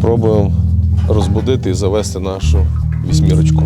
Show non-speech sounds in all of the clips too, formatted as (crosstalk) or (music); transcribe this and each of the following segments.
Пробуємо розбудити і завести нашу вісьмірочку.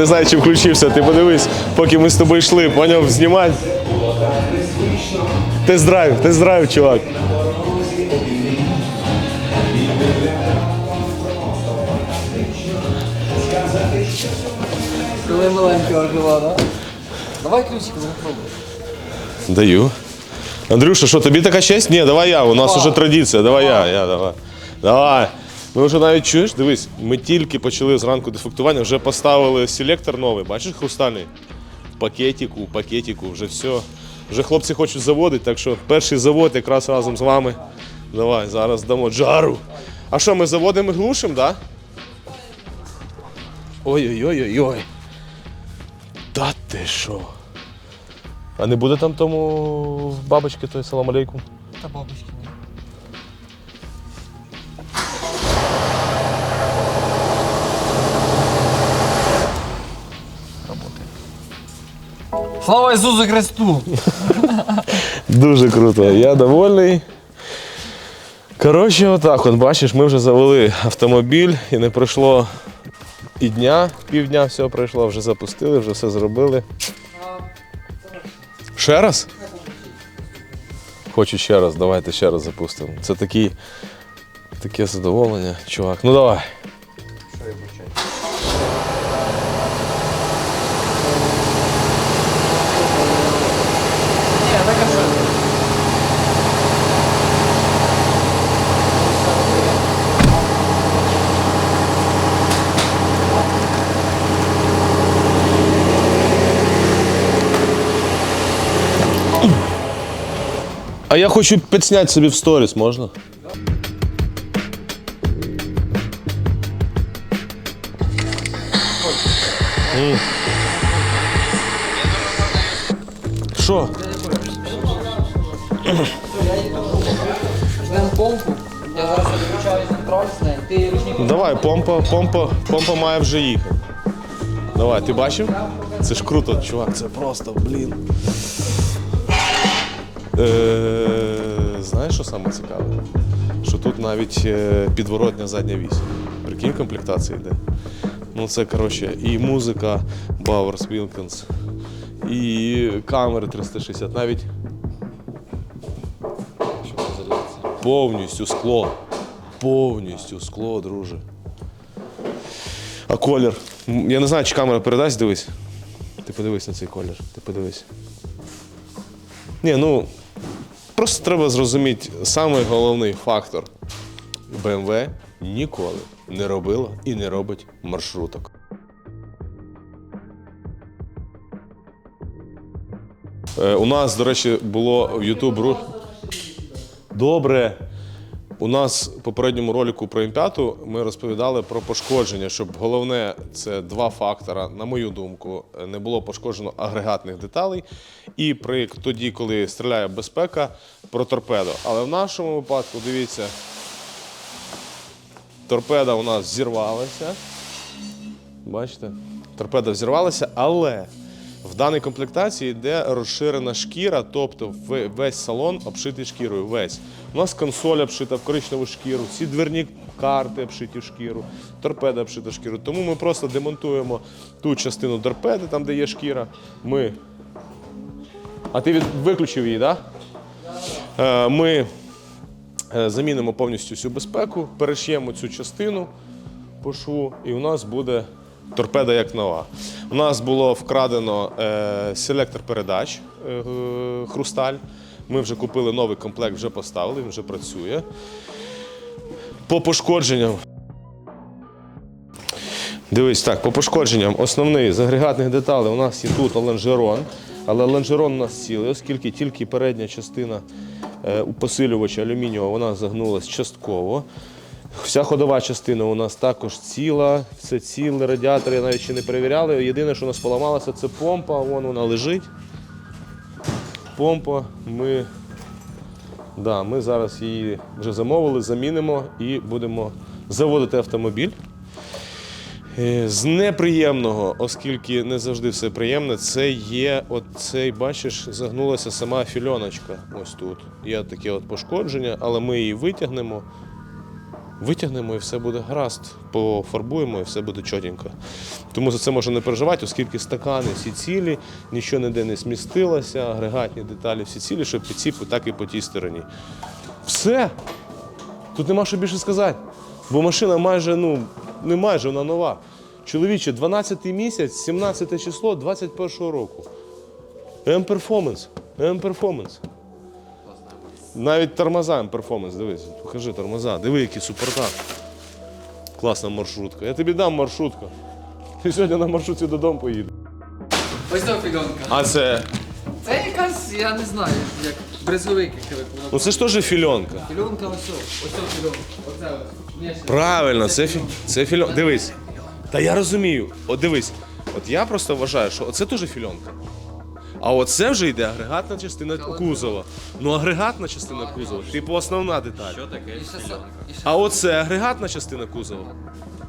не знаю, чи включився. Ти подивись, поки ми з тобою йшли, поняв знімати. Тест-драйв, тест-драйв, чувак. Коли маленького жила, да? Давай ключик попробуй. Даю. Андрюша, що тобі така честь? Ні, давай я. У нас вже традиція. Давай я. я давай. Давай. Ми вже навіть чуєш, дивись, ми тільки почали зранку дефектування, вже поставили селектор новий, бачиш, хрустальний. Пакетику, пакетику, вже все. Вже хлопці хочуть заводити, так що перший завод якраз разом з вами. Давай, зараз дамо джару. А що, ми заводимо і глушимо, так? Ой-ой-ой-ой-ой. Та ти що? А не буде там тому бабочки той салам алейкум? Та бабушки Слава Ісусу Христу! Дуже круто. Я довольний. Коротше, отак, от бачиш, ми вже завели автомобіль і не пройшло і дня, півдня все пройшло, вже запустили, вже все зробили. Ще раз? Хочу ще раз, давайте ще раз запустимо. Це такі, таке задоволення, чувак. Ну давай. А я хочу підсняти собі в сторіс, можна? Що? Ждем помпу. Я зараз відключаю контроль з нею. Ти ручник Давай, помпа, помпа, помпа має вже їхати. Давай, ти бачив? Це ж круто, чувак, це просто, блін. Е, знаєш, що саме цікаве? Що тут навіть е, підворотня задня вісь. Прикинь, комплектація йде. Ну це коротше і музика Bowers Wilkins, і камери 360, навіть повністю скло. Повністю скло, друже. А колір. Я не знаю, чи камера передасть, дивись. Ти подивись на цей колір. Ти подивись. Ні, ну. Просто треба зрозуміти самий головний фактор. BMW ніколи не робила і не робить маршруток. Е, у нас, до речі, було в YouTube. Добре. У нас в попередньому ролику про М5 ми розповідали про пошкодження, щоб головне це два фактора, на мою думку, не було пошкоджено агрегатних деталей. І при тоді, коли стріляє безпека, про торпедо. Але в нашому випадку, дивіться, торпеда у нас зірвалася. Бачите? Торпеда взірвалася, але в даній комплектації йде розширена шкіра, тобто весь салон обшитий шкірою. Весь. У нас консоль обшита в коричневу шкіру, всі дверні карти обшиті в шкіру, торпеда обшита в шкіру. Тому ми просто демонтуємо ту частину торпеди, там де є шкіра. Ми. А ти від... виключив її, так? Да? Е, Ми е, замінимо повністю всю безпеку, перешиємо цю частину по шву, і у нас буде торпеда як нова. У нас було вкрадено е, селектор передач е, хрусталь. Ми вже купили новий комплект, вже поставили, він вже працює. По пошкодженням. Дивись, так, по пошкодженням основний з агрегатних деталей у нас є тут лонжерон, але лонжерон у нас цілий, оскільки тільки передня частина е, посилювач алюмінієвого, вона загнулась частково. Вся ходова частина у нас також ціла, все ціле, радіатор я навіть ще не перевіряли. Єдине, що у нас поламалося, це помпа, вон вона лежить. Помпа. Ми, да, ми зараз її вже замовили, замінимо і будемо заводити автомобіль. Е, З неприємного, оскільки не завжди все приємне, це є оцей, бачиш, загнулася сама фільоночка. Ось тут. Є таке от пошкодження, але ми її витягнемо. Витягнемо і все буде гаразд, пофарбуємо і все буде чотенько. Тому за це можна не переживати, оскільки стакани всі цілі, нічого ніде не смістилося, агрегатні деталі всі цілі, що цій, так і по тій стороні. Все. Тут нема що більше сказати. Бо машина майже, ну, не майже, вона нова. Чоловіче, 12 місяць, 17 число 21 року. М-перформанс. М-перформанс. Навіть тормоза М-перформанс, дивись, покажи тормоза, диви, які супорта. Класна маршрутка. Я тобі дам маршрутку. Ти сьогодні на маршрутці додому поїдеш. Ось ця фільонка. А це? Це якась, я не знаю, як брезовик, як ви Ну це ж теж фільонка. Фільонка ось ось ця фільонка. Оце ось. Ні, ще. Правильно, це, фі... це фільонка. Дивись. Та я розумію. От дивись, от я просто вважаю, що оце теж фільонка. А оце вже йде агрегатна частина кузова. Ну, агрегатна частина кузова, типу основна деталь. Ще, со- А оце агрегатна частина кузова.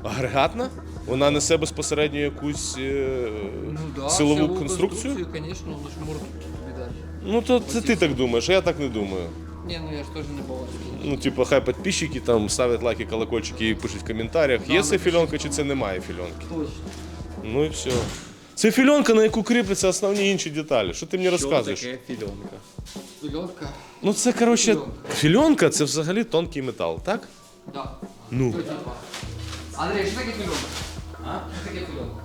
Агрегатна? Вона несе безпосередньо якусь е... ну, да, силову силову конструкцію? Звісно, воно ж морду тобі дасть. Ну, то це ти так думаєш, а я так не думаю. Ні, ну я ж теж не бачу. Ну, типу, хай підписчики там ставлять лайки, колокольчики і пишуть в коментарях, є це фільонка чи це немає фільонки. Точно. Ну і все. Це фільонка, на яку кріпляться основні інші деталі. Що ти мені розказуєш? фільонка? Фільонка. Ну це коротше, фільонка це взагалі тонкий метал, так? Да. Ну. Андрій, що таке фільонка? А? Що таке фільонка?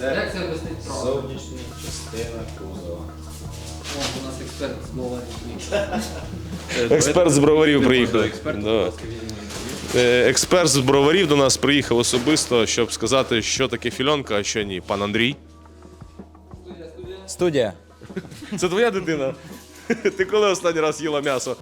Як це об'яснити правильно? Зовнішня частина кузова. О, у нас експерт знову. Експерт з броварів приїхав. Експерт, Да. будь ласка, Експерт з броварів до нас приїхав особисто, щоб сказати, що таке фільонка, а що ні. Пан Андрій. Студія. Це твоя дитина? (laughs) Ти коли останній раз їла м'ясо?